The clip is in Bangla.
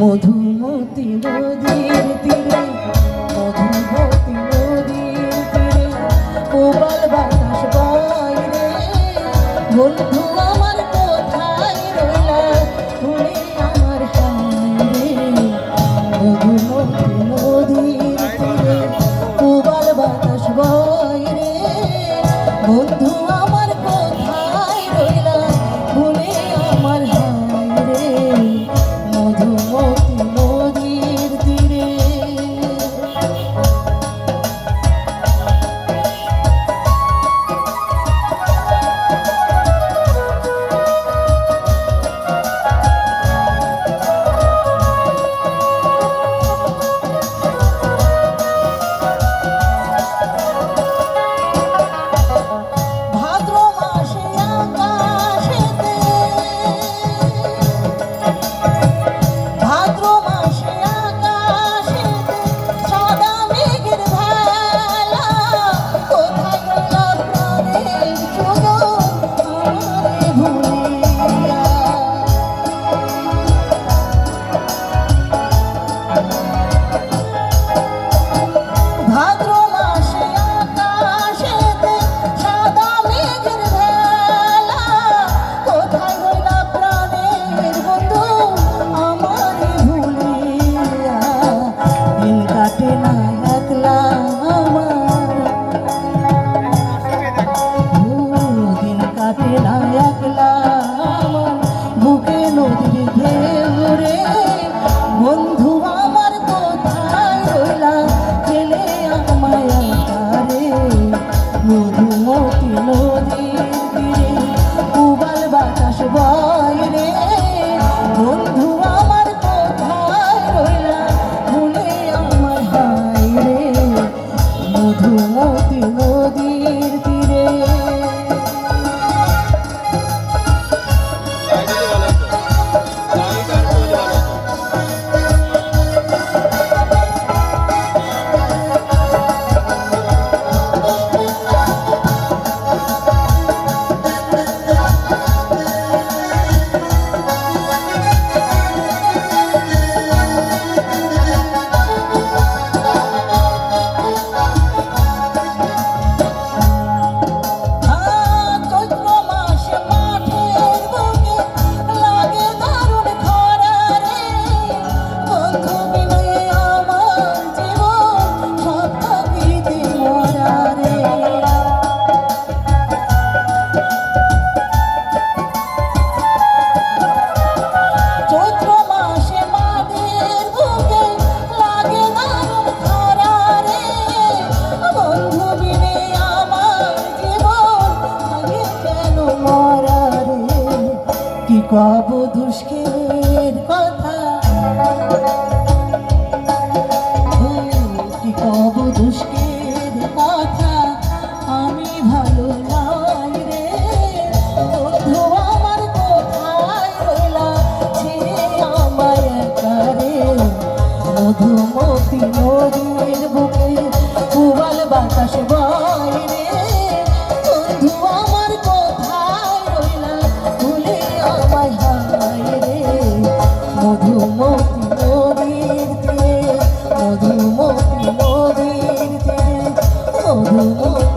মধুমতি নদীর তীরে, মধুমতি বাতাস বয় বন্ধু, আমার কোথায় রইলা? আমার হায় রে। মধুমতি বাতাস বয় রে। পাবো oh.